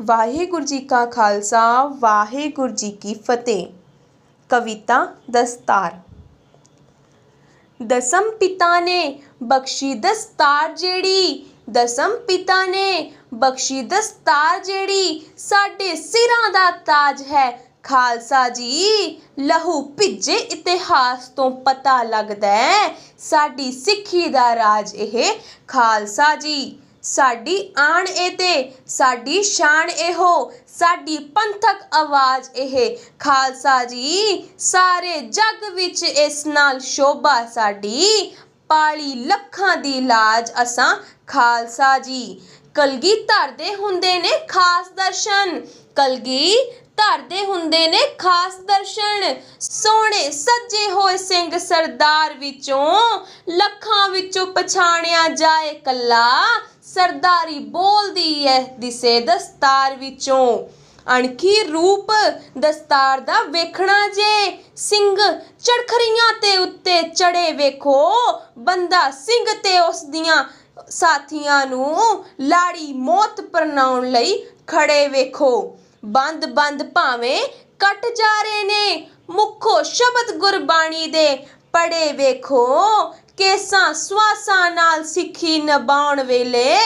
ਵਾਹਿਗੁਰੂ ਜੀ ਕਾ ਖਾਲਸਾ, ਵਾਹਿਗੁਰੂ ਜੀ ਕੀ ਫਤਿਹ। ਕਵਿਤਾ ਦਸਤਾਰ ਦਸਮ ਪਿਤਾ ਨੇ ਬਖਸ਼ੀ ਦਸਤਾਰ ਜਿਹੜੀ, ਦਸਮ ਪਿਤਾ ਨੇ ਬਖਸ਼ੀ ਦਸਤਾਰ ਜਿਹੜੀ, ਸਾਡੇ ਸਿਰਾਂ ਦਾ ਤਾਜ ਹੈ। ਖਾਲਸਾ ਜੀ, ਲਹੂ ਭਿੱਜੇ ਇਤਿਹਾਸ ਤੋਂ ਪਤਾ ਲੱਗਦਾ ਹੈ, ਸਾਡੀ ਸਿੱਖੀ ਦਾ ਰਾਜ ਇਹ। ਖਾਲਸਾ ਜੀ ਸਾਡੀ ਆਣ ਇਹ ਤੇ, ਸਾਡੀ ਸ਼ਾਨ ਇਹੋ, ਸਾਡੀ ਪੰਥਕ ਆਵਾਜ਼ ਇਹ। ਖਾਲਸਾ ਜੀ, ਸਾਰੇ ਜੱਗ ਵਿੱਚ ਇਸ ਨਾਲ ਸ਼ੋਭਾ ਸਾਡੀ। ਪਾਲੀ ਲੱਖਾਂ ਦੀ ਲਾਜ ਅਸਾਂ, ਖਾਲਸਾ ਜੀ। ਕਲਗੀ ਧਰਦੇ ਹੁੰਦੇ ਨੇ ਖਾਸ ਦਰਸ਼ਨ। ਕਲਗੀ ਧਰਦੇ ਹੁੰਦੇ ਨੇ ਖਾਸ ਦਰਸ਼ਨ। ਸੋਹਣੇ ਸੱਜੇ ਹੋਏ ਸਿੰਘ ਸਰਦਾਰ ਵਿੱਚੋਂ, ਲੱਖਾਂ ਵਿੱਚੋਂ ਪਛਾਣਿਆ ਜਾਏ ਕੱਲਾ। ਸਰਦਾਰੀ ਬੋਲਦੀ ਐ ਦਿਸੇ ਦਸਤਾਰ ਵਿੱਚੋਂ। ਅਣਖੀ ਰੂਪ ਦਸਤਾਰ ਦਾ ਵੇਖਣਾ ਜੇ। ਸਿੰਘ ਚੜਖਰੀਆਂ ਤੇ ਉੱਤੇ ਚੜੇ ਵੇਖੋ। ਬੰਦਾ ਸਿੰਘ ਤੇ ਉਸ ਦੀਆਂ ਸਾਥੀਆਂ ਨੂੰ ਲਾੜੀ ਮੌਤ ਪਰਨਾਉਣ ਲਈ ਖੜੇ ਵੇਖੋ। ਬੰਦ ਬੰਦ ਭਾਵੇਂ ਕੱਟ ਜਾ ਰਹੇ ਨੇ। ਮੁੱਖੋ ਸ਼ਬਦ ਗੁਰਬਾਣੀ ਦੇ ਪੜੇ ਵੇਖੋ। ਕੇਸਾਂ ਸਵਾਸਾਂ ਨਾਲ ਸਿੱਖੀ ਨਿਭਾਉਣ ਵੇਲੇ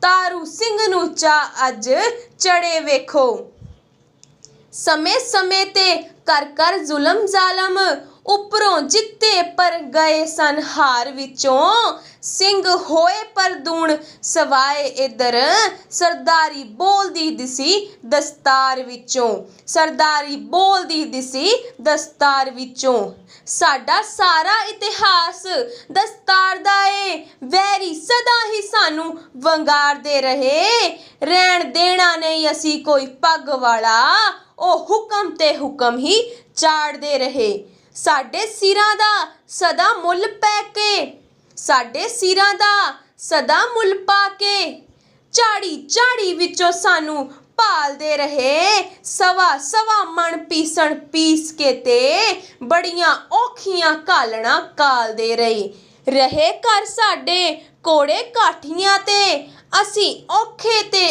ਤਾਰੂ ਸਿੰਘ ਨੂੰ ਚਾ ਅੱਜ ਚੜੇ ਵੇਖੋ। ਸਮੇਂ ਸਮੇਂ ਤੇ ਕਰ ਕਰ ਜ਼ੁਲਮ ਜ਼ਾਲਮ ਉੱਪਰੋਂ ਜਿੱਤੇ ਪਰ ਗਏ ਸਨ ਹਾਰ ਵਿੱਚੋਂ। ਸਿੰਘ ਹੋਏ ਪਰ ਦੂਣ ਸਵਾਏ ਇਧਰ। ਸਰਦਾਰੀ ਬੋਲਦੀ ਦਿਸੀ ਦਸਤਾਰ ਵਿੱਚੋਂ। ਸਰਦਾਰੀ ਬੋਲਦੀ ਦਿਸੀ ਦਸਤਾਰ ਵਿੱਚੋਂ। ਸਾਡਾ ਸਾਰਾ ਇਤਿਹਾਸ ਦਸਤਾਰ ਦਾ ਏ। ਵੈਰੀ ਸਦਾ ਹੀ ਸਾਨੂੰ ਵੰਗਾਰਦੇ ਰਹੇ। ਰਹਿਣ ਦੇਣਾ ਨਹੀਂ ਅਸੀਂ ਕੋਈ ਪੱਗ ਵਾਲਾ। ਉਹ ਹੁਕਮ ਤੇ ਹੁਕਮ ਹੀ ਚਾੜਦੇ ਰਹੇ। ਸਾਡੇ ਸਿਰਾਂ ਦਾ ਸਦਾ ਮੁੱਲ ਪੈ ਕੇ, ਸਾਡੇ ਸਿਰਾਂ ਦਾ ਸਦਾ ਮੁੱਲ ਪਾ ਕੇ, ਝਾੜੀ ਝਾੜੀ ਵਿੱਚੋਂ ਸਾਨੂੰ ਭਾਲਦੇ ਰਹੇ। ਸਵਾ ਸਵਾ ਮਣ ਪੀਸਣ ਪੀਸ ਕੇ ਤੇ ਬੜੀਆਂ ਔਖੀਆਂ ਕਾਲਣਾ ਕਾਲਦੇ ਰਹੇ। ਰਹੇ ਘਰ ਸਾਡੇ ਕੋੜੇ ਕਾਠੀਆਂ ਤੇ, ਅਸੀਂ ਔਖੇ ਤੇ,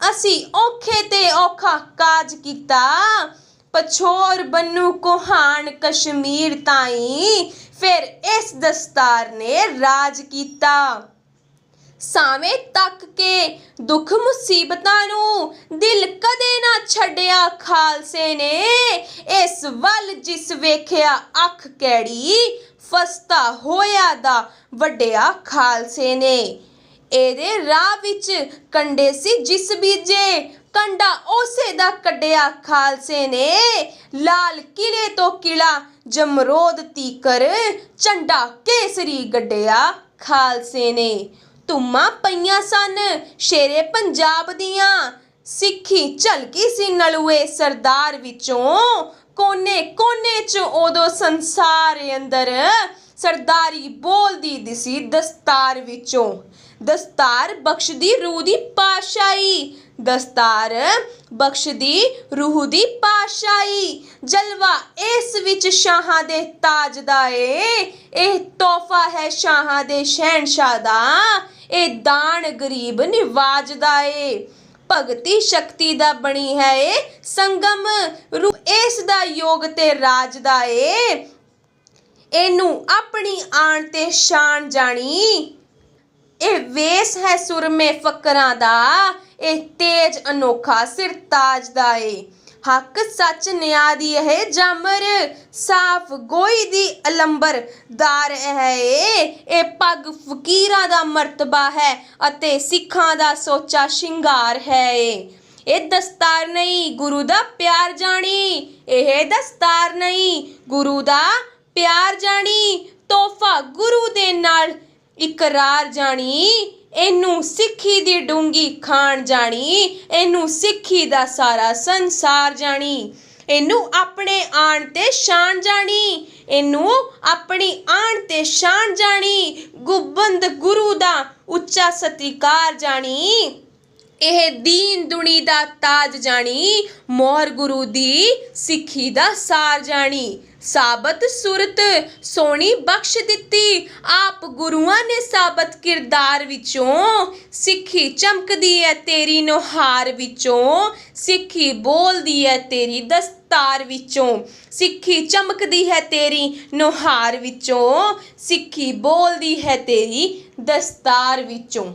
ਅਸੀਂ ਔਖੇ ਤੇ ਔਖਾ ਕਾਜ ਕੀਤਾ। ਪਛੋਰ ਬੰਨੂ ਕੋਹਾਨ ਕਸ਼ਮੀਰ ਤਾਈ, ਫਿਰ ਇਸ ਦਸਤਾਰ ਨੇ ਰਾਜ ਕੀਤਾ। ਸਾਵੇਂ ਤੱਕ ਕੇ ਦੁੱਖ ਮੁਸੀਬਤਾਂ ਨੂੰ ਦਿਲ ਕਦੇ ਨਾ ਛੱਡਿਆ ਖਾਲਸੇ ਨੇ। ਇਸ ਵੱਲ ਜਿਸ ਵੇਖਿਆ ਅੱਖ ਕੈੜੀ, ਫਸਤਾ ਹੋਇਆ ਦਾ ਵੱਡਿਆ ਖਾਲਸੇ ਨੇ। ਇਹਦੇ ਰਾਹ ਵਿੱਚ ਕੰਡੇ ਸੀ ਜਿਸ ਬੀਜੇ ਕੰਡਾ ਉਸੇ ਦਾ ਕੱਢਿਆ ਖਾਲਸੇ ਨੇ। ਲਾਲ ਕਿਲੇ ਤੋਂ ਕਿਲਾ ਜਮਰੋਦ ਤੀਕਰ ਝੰਡਾ ਕੇਸਰੀ ਗੱਡਿਆ ਖਾਲਸੇ ਨੇ। ਧੁੰਮਾਂ ਪਈਆਂ ਸਨ ਸ਼ੇਰੇ ਪੰਜਾਬ ਦੀਆਂ। ਸਿੱਖੀ ਝਲਕੀ ਸੀ ਨਲੂਏ ਸਰਦਾਰ ਵਿੱਚੋਂ। ਕੋਨੇ ਕੋਨੇ ਚ ਉਦੋਂ ਸੰਸਾਰ ਅੰਦਰ ਸਰਦਾਰੀ ਬੋਲਦੀ ਦਿਸੀ ਦਸਤਾਰ ਵਿੱਚੋਂ। ਦਸਤਾਰ ਬਖਸ਼ਦੀ ਰੂਹ ਦੀ ਪਾਸ਼ਾਈ ਦਸਤਾਰ ਬਖਸ਼ਦੀ ਰੂਹ ਦੀ ਪਾਸ਼ਾਈ ਜਲਵਾ ਇਸ ਵਿੱਚ ਸ਼ਾਹਾਂ ਦੇ ਤਾਜ ਦਾ ਏ। ਇਹ ਤੋਹਫਾ ਹੈ ਸ਼ਾਹਾਂ ਦੇ ਸ਼ਹਿਨशाह ਦਾ। ਇਹ ਦਾਨ ਗਰੀਬ ਨਿਵਾਜਦਾ ਏ। ਭਗਤੀ ਸ਼ਕਤੀ ਦਾ ਬਣੀ ਹੈ ਏ ਸੰਗਮ। ਰੂਪ ਇਸ ਦਾ ਯੋਗ ਤੇ ਰਾਜ ਦਾ ਏ। ਇਹਨੂੰ ਆਪਣੀ ਆਣ ਤੇ ਸ਼ਾਨ ਜਾਣੀ। ਇਹ ਵੇਸ ਹੈ ਸੁਰਮੇ ਫਕਰਾਂ ਦਾ, ਇਹ ਤੇਜ ਅਨੋਖਾ ਸਿਰ ਤਾਜ ਦਾ ਏ। ਹੱਕ ਸੱਚ ਨਿਆਂ ਦੀ ਇਹ ਜਾਮਰ, ਸਾਫ਼ ਗੋਈ ਦੀ ਅਲੰਬਰ ਦਾਰ ਹੈ ਇਹ ਪੱਗ ਫਕੀਰਾਂ ਦਾ ਮਰਤਬਾ ਹੈ ਅਤੇ ਸਿੱਖਾਂ ਦਾ ਸੋਚਾ ਸ਼ਿੰਗਾਰ ਹੈ ਇਹ ਦਸਤਾਰ ਨਹੀਂ, ਗੁਰੂ ਦਾ ਪਿਆਰ ਜਾਣੀ। ਇਹ ਦਸਤਾਰ ਨਹੀਂ, ਗੁਰੂ ਦਾ ਪਿਆਰ ਜਾਣੀ। ਤੋਹਫਾ ਗੁਰੂ ਦੇ ਨਾਲ ਇਕਰਾਰ ਜਾਣੀ, ਇਹਨੂੰ ਸਿੱਖੀ ਦੀ ਡੂੰਗੀ ਖਾਣ ਜਾਣੀ, ਇਹਨੂੰ ਸਿੱਖੀ ਦਾ ਸਾਰਾ ਸੰਸਾਰ ਜਾਣੀ। ਇਹਨੂੰ ਆਪਣੇ ਆਣ ਤੇ ਸ਼ਾਨ ਜਾਣੀ, ਇਹਨੂੰ ਆਪਣੀ ਆਣ ਤੇ ਸ਼ਾਨ ਜਾਣੀ। ਗੁਬੰਦ ਗੁਰੂ ਦਾ ਉੱਚਾ ਸਤਿਕਾਰ ਜਾਣੀ। ਇਹ ਦੀਨ ਦੁਨੀ ਦਾ ਤਾਜ ਜਾਣੀ ਮੋਹਰ ਗੁਰੂ ਦੀ ਸਿੱਖੀ ਦਾ ਸਾਰ ਜਾਣੀ। ਸਾਬਤ ਸੁਰਤ ਸੋਹਣੀ ਬਖਸ਼ ਦਿੱਤੀ, ਆਪ ਗੁਰੂਆਂ ਨੇ ਸਾਬਤ ਕਿਰਦਾਰ ਵਿੱਚੋਂ। ਸਿੱਖੀ ਚਮਕਦੀ ਹੈ ਤੇਰੀ ਨੁਹਾਰ ਵਿੱਚੋਂ, ਸਿੱਖੀ ਬੋਲਦੀ ਹੈ ਤੇਰੀ ਦਸਤਾਰ ਵਿੱਚੋਂ। ਸਿੱਖੀ ਚਮਕਦੀ ਹੈ ਤੇਰੀ ਨੁਹਾਰ ਵਿੱਚੋਂ, ਸਿੱਖੀ ਬੋਲਦੀ ਹੈ ਤੇਰੀ ਦਸਤਾਰ ਵਿੱਚੋਂ।